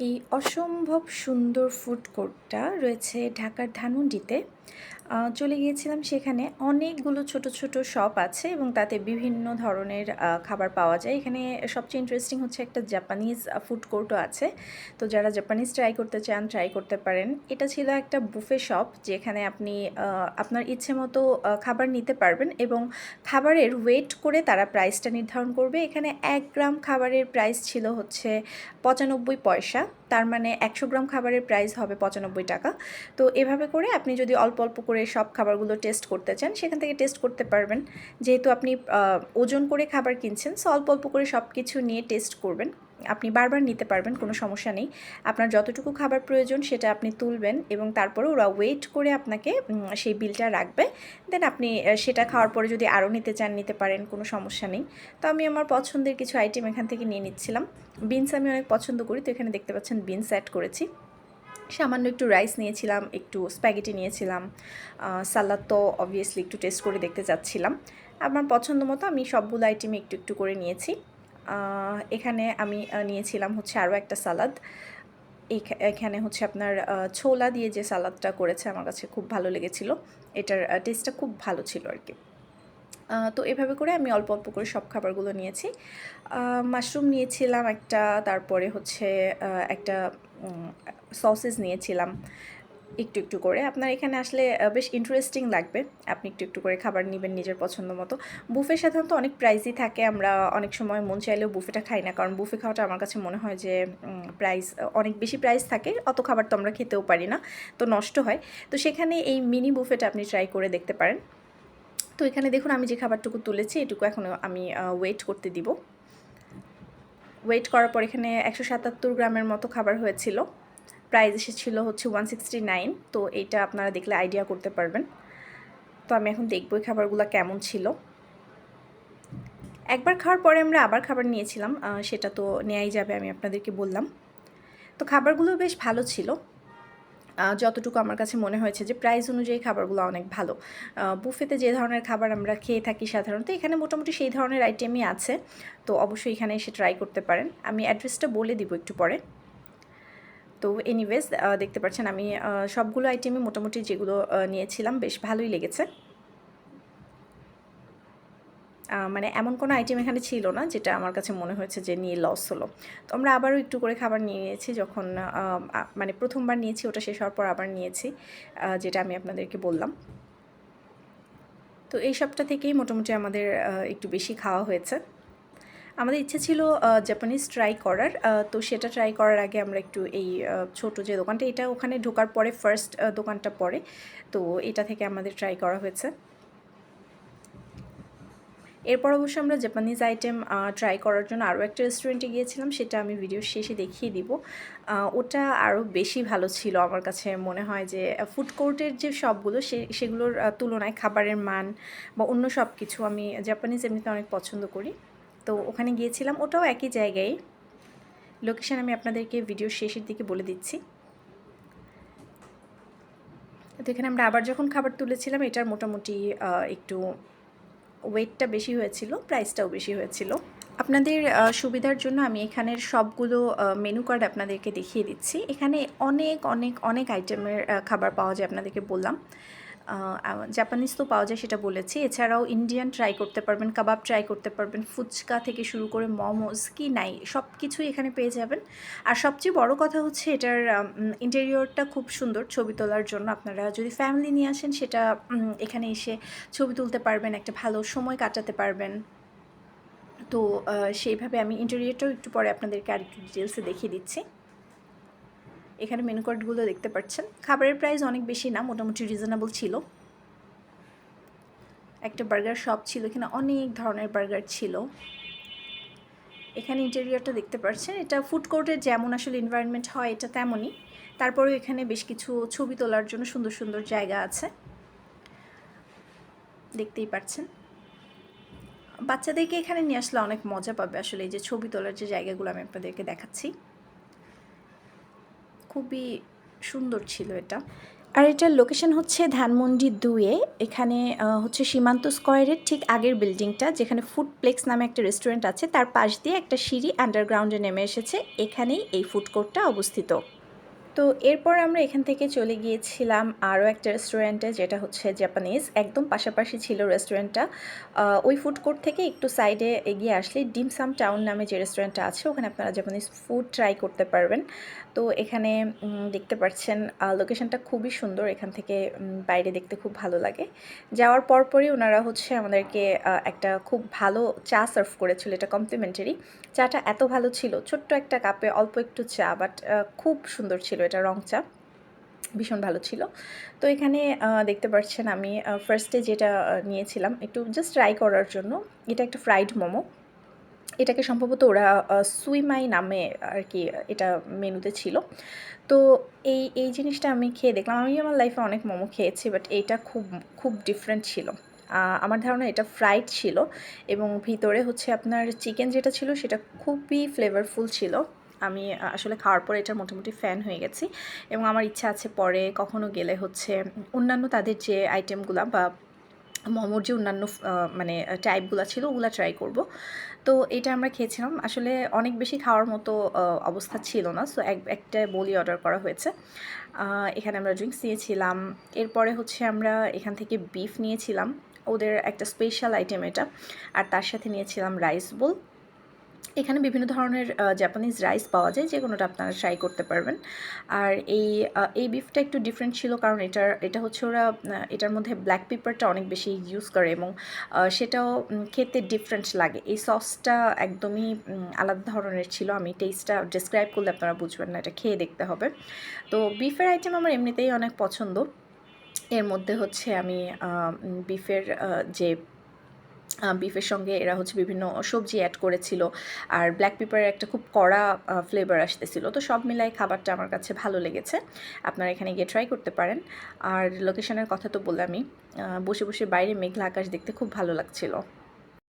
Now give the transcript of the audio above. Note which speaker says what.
Speaker 1: এই অসম্ভব সুন্দর ফুড কোর্টটা রয়েছে ঢাকার ধানমন্ডিতে। চলে গিয়েছিলাম সেখানে। অনেকগুলো ছোট ছোট শপ আছে এবং তাতে বিভিন্ন ধরনের খাবার পাওয়া যায়। এখানে সবচেয়ে ইন্টারেস্টিং হচ্ছে একটা জাপানিজ ফুড কোর্টও আছে। তো যারা জাপানিজ ট্রাই করতে চান ট্রাই করতে পারেন। এটা ছিল একটা বুফে শপ যেখানে আপনি আপনার ইচ্ছে মতো খাবার নিতে পারবেন এবং খাবারের ওয়েট করে তারা প্রাইসটা নির্ধারণ করবে। এখানে এক গ্রাম খাবারের প্রাইস ছিল হচ্ছে পঁচানব্বই পয়সা। তার মানে একশো গ্রাম খাবারের প্রাইস হবে পঁচানব্বই টাকা। তো এভাবে করে আপনি যদি অল্প অল্প করে সব খাবারগুলো টেস্ট করতে চান, সেখান থেকে টেস্ট করতে পারবেন। যেহেতু আপনি ওজন করে খাবার কিনছেন সো অল্প অল্প করে সব কিছু নিয়ে টেস্ট করবেন। আপনি বারবার নিতে পারবেন, কোনো সমস্যা নেই। আপনার যতটুকু খাবার প্রয়োজন সেটা আপনি তুলবেন এবং তারপরে ওরা ওয়েট করে আপনাকে সেই বিলটা রাখবে। দেন আপনি সেটা খাওয়ার পরে যদি আরও নিতে চান, নিতে পারেন, কোনো সমস্যা নেই। তো আমি আমার পছন্দের কিছু আইটেম এখান থেকে নিয়ে নিচ্ছিলাম। বিনস আমি অনেক পছন্দ করি, তো এখানে দেখতে পাচ্ছেন বিনস অ্যাড করেছি। সামান্য একটু রাইস নিয়েছিলাম, একটু স্প্যাগেটি নিয়েছিলাম সালাদ তো অবভিয়াসলি একটু টেস্ট করে দেখতে চাচ্ছিলাম। আমার পছন্দ মতো আমি সবগুলো আইটেম একটু একটু করে নিয়েছি। এখানে আমি নিয়েছিলাম হচ্ছে আরও একটা সালাদ। এখানে হচ্ছে আপনার ছোলা দিয়ে যে সালাদটা করেছে আমার কাছে খুব ভালো লেগেছিল। এটার টেস্টটা খুব ভালো ছিল আর কি। তো এভাবে করে আমি অল্প অল্প করে সব খাবারগুলো নিয়েছি। মাশরুম নিয়েছিলাম একটা, তারপরে হচ্ছে একটা সসেস নিয়েছিলাম। একটু একটু করে। আপনার এখানে আসলে বেশ ইন্টারেস্টিং লাগবে। আপনি একটু একটু করে খাবার নেবেন নিজের পছন্দ মতো। বুফে সাধারণত অনেক প্রাইসই থাকে। আমরা অনেক সময় মন চাইলেও বুফেটা খাই না। কারণ বুফে খাওয়াটা আমার কাছে মনে হয় যে প্রাইস অনেক বেশি প্রাইস থাকে। অত খাবার তো আমরা খেতেও পারি না। তো নষ্ট হয়। তো সেখানে এই মিনি বুফেটা আপনি ট্রাই করে দেখতে পারেন। তো এখানে দেখুন, আমি যে খাবারটুকু তুলেছি, এটুকু এখন আমি ওয়েট করতে দিব। ওয়েট করার পর এখানে একশো সাতাত্তর গ্রামের মতো খাবার হয়েছিল। প্রাইস এসেছিল হচ্ছে ওয়ান সিক্সটি নাইন তো এইটা আপনারা দেখলে আইডিয়া করতে পারবেন। তো আমি এখন দেখব এই খাবারগুলো কেমন ছিল। একবার খাওয়ার পরে আমরা আবার খাবার নিয়েছিলাম সেটা তো নেওয়াই যাবে আমি আপনাদেরকে বললাম। তো খাবারগুলো বেশ ভালো ছিল। যতটুকু আমার কাছে মনে হয়েছে যে প্রাইস অনুযায়ী খাবারগুলো অনেক ভালো। বুফেতে যে ধরনের খাবার আমরা খেয়ে থাকি সাধারণত, এখানে মোটামুটি সেই ধরনের আইটেমই আছে। তো অবশ্যই এখানে এসে ট্রাই করতে পারেন। আমি অ্যাড্রেসটা বলে দিব একটু পরে। তো এনিওয়েজ দেখতে পাচ্ছেন আমি সবগুলো আইটেমই মোটামুটি যেগুলো নিয়েছিলাম, বেশ ভালোই লেগেছে। মানে এমন কোনো আইটেম এখানে ছিল না, যেটা আমার কাছে মনে হয়েছে যে নিয়ে লস হলো। তো আমরা আবারও একটু করে খাবার নিয়ে নিয়েছি, যখন মানে প্রথমবার নিয়েছি, ওটা শেষ হওয়ার পর আবার নিয়েছি যেটা আমি আপনাদেরকে বললাম। তো এই সবটা থেকেই মোটামুটি আমাদের একটু বেশি খাওয়া হয়েছে। আমাদের ইচ্ছে ছিল জাপানিজ ট্রাই করার। তো সেটা ট্রাই করার আগে আমরা একটু এই ছোট যে দোকানটা, এটা ওখানে ঢোকার পরে ফার্স্ট দোকানটা পড়ে তো এটা থেকে আমাদের ট্রাই করা হয়েছে। এরপর অবশ্য আমরা জাপানিজ আইটেম ট্রাই করার জন্য আরও একটা রেস্টুরেন্টে গিয়েছিলাম, সেটা আমি ভিডিও শেষে দেখিয়ে দিব। ওটা আরও বেশি ভালো ছিল আমার কাছে মনে হয় যে ফুড কোর্টের যে সবগুলো, সে, সেগুলোর তুলনায় খাবারের মান বা অন্য সব কিছু আমি জাপানিজ এমনিতে অনেক পছন্দ করি। তো ওখানে গিয়েছিলাম, ওটাও একই জায়গায়। লোকেশান আমি আপনাদেরকে ভিডিও শেষের দিকে বলে দিচ্ছি। তো এখানে আমরা আবার যখন খাবার তুলেছিলাম, এটার মোটামুটি একটু ওয়েটটা বেশি হয়েছিল প্রাইসটাও বেশি হয়েছিল। আপনাদের সুবিধার জন্য আমি এখানের সবগুলো মেনু কার্ড আপনাদেরকে দেখিয়ে দিচ্ছি। এখানে অনেক অনেক অনেক আইটেমের খাবার পাওয়া যায়, আপনাদেরকে বললাম। জাপানিজ তো পাওয়া যায় সেটা বলেছি। এছাড়াও ইন্ডিয়ান ট্রাই করতে পারবেন কাবাব ট্রাই করতে পারবেন, ফুচকা থেকে শুরু করে মোমোজ কি নাই সব কিছুই এখানে পেয়ে যাবেন। আর সবচেয়ে বড় কথা হচ্ছে এটার ইন্টেরিয়রটা খুব সুন্দর ছবি তোলার জন্য। আপনারা যদি ফ্যামিলি নিয়ে আসেন, সেটা এখানে এসে ছবি তুলতে পারবেন, একটা ভালো সময় কাটাতে পারবেন। তো সেইভাবে আমি ইন্টেরিয়রটাও একটু পরে আপনাদেরকে আরেকটু ডিটেলসে দেখিয়ে দিচ্ছি। এখানে মেনু কার্ডগুলো দেখতে পাচ্ছেন। খাবারের প্রাইস অনেক বেশি না, মোটামুটি রিজনেবল ছিল। একটা বার্গার শপ ছিল, এখানে অনেক ধরনের বার্গার ছিল। এখানে ইন্টেরিয়রটা দেখতে পাচ্ছেন, এটা ফুড কোর্টের যেমন আসলে এনভায়রনমেন্ট হয়, এটা তেমনই। তারপরেও এখানে বেশ কিছু ছবি তোলার জন্য সুন্দর সুন্দর জায়গা আছে। দেখতেই পাচ্ছেন। বাচ্চাদেরকে এখানে নিয়ে আসলে অনেক মজা পাবে আসলে এই যে ছবি তোলার যে জায়গাগুলো আমি আপনাদেরকে দেখাচ্ছি। খুবই সুন্দর ছিল এটা। আর এটার লোকেশন হচ্ছে ধানমন্ডি দুয়ে এখানে হচ্ছে সীমান্ত স্কোয়ারের ঠিক আগের বিল্ডিংটা যেখানে ফুড প্লেক্স নামে একটা রেস্টুরেন্ট আছে। তার পাশ দিয়ে একটা সিঁড়ি আন্ডারগ্রাউন্ডে নেমে এসেছে। এখানেই এই ফুড কোর্টটা অবস্থিত। তো এরপর আমরা এখান থেকে চলে গিয়েছিলাম আরও একটা রেস্টুরেন্টে যেটা হচ্ছে জাপানিজ একদম পাশাপাশি ছিল রেস্টুরেন্টটা ওই ফুড কোর্ট থেকে একটু সাইডে এগিয়ে আসলে ডিমসাম টাউন নামে যে রেস্টুরেন্টটা আছে, ওখানে আপনারা জাপানিজ ফুড ট্রাই করতে পারবেন। তো এখানে দেখতে পাচ্ছেন লোকেশনটা খুবই সুন্দর। এখান থেকে বাইরে দেখতে খুব ভালো লাগে। যাওয়ার পরপরই ওনারা হচ্ছে আমাদেরকে একটা খুব ভালো চা সার্ভ করেছিল। এটা কমপ্লিমেন্টারি চাটা এত ভালো ছিল। ছোট্ট একটা কাপে অল্প একটু চা বাট খুব সুন্দর ছিল এটা রং চা ভীষণ ভালো ছিল। তো এখানে দেখতে পাচ্ছেন আমি ফার্স্টে যেটা নিয়েছিলাম একটু জাস্ট ট্রাই করার জন্য, এটা একটা ফ্রাইড মোমো। এটাকে সম্ভবত ওরা সুইমাই নামে আর কি এটা মেনুতে ছিল। তো এই এই জিনিসটা আমি খেয়ে দেখলাম। আমি আমার লাইফে অনেক মোমো খেয়েছি বাট এটা খুব খুব ডিফারেন্ট ছিল। আমার ধারণা এটা ফ্রাইড ছিল এবং ভিতরে হচ্ছে আপনার চিকেন যেটা ছিল সেটা খুবই ফ্লেভারফুল ছিল। আমি আসলে খাওয়ার পরে এটার মোটামুটি ফ্যান হয়ে গেছি এবং আমার ইচ্ছা আছে পরে কখনো গেলে হচ্ছে অন্যান্য তাদের যে আইটেমগুলো বা মোমোর যে অন্যান্য মানে টাইপগুলো ছিল ওগুলো ট্রাই করব। তো এটা আমরা খেয়েছিলাম। আসলে অনেক বেশি খাওয়ার মতো অবস্থা ছিল না। সো এক, একটা বলি অর্ডার করা হয়েছে। এখানে আমরা ড্রিঙ্কস নিয়েছিলাম। এরপরে হচ্ছে আমরা এখান থেকে বিফ নিয়েছিলাম। ওদের একটা স্পেশাল আইটেম এটা। আর তার সাথে নিয়েছিলাম রাইস বোল এখানে বিভিন্ন ধরনের জাপানিজ রাইস পাওয়া যায় যে কোনোটা আপনারা ট্রাই করতে পারবেন। আর এই এই বিফটা একটু ডিফারেন্ট ছিল, কারণ এটার এটা হচ্ছে ওরা এটার মধ্যে ব্ল্যাক পেপারটা অনেক বেশি ইউজ করে এবং সেটাও খেতে ডিফারেন্ট লাগে। এই সসটা একদমই আলাদা ধরনের ছিল। আমি টেস্টটা ডিসক্রাইব করলে আপনারা বুঝবেন না, এটা খেয়ে দেখতে হবে। তো বিফের আইটেম আমার এমনিতেই অনেক পছন্দ। এর মধ্যে হচ্ছে আমি বিফের যে বিফের সঙ্গে এরা হচ্ছে বিভিন্ন সবজি অ্যাড করেছিল। আর ব্ল্যাক পেপারের একটা খুব কড়া ফ্লেভার আসতেছিল। তো সব মিলাই খাবারটা আমার কাছে ভালো লেগেছে। আপনারা এখানে গিয়ে ট্রাই করতে পারেন। আর লোকেশনের কথা তো বললামই বসে বসে বাইরে মেঘলা আকাশ দেখতে খুব ভালো লাগছিল।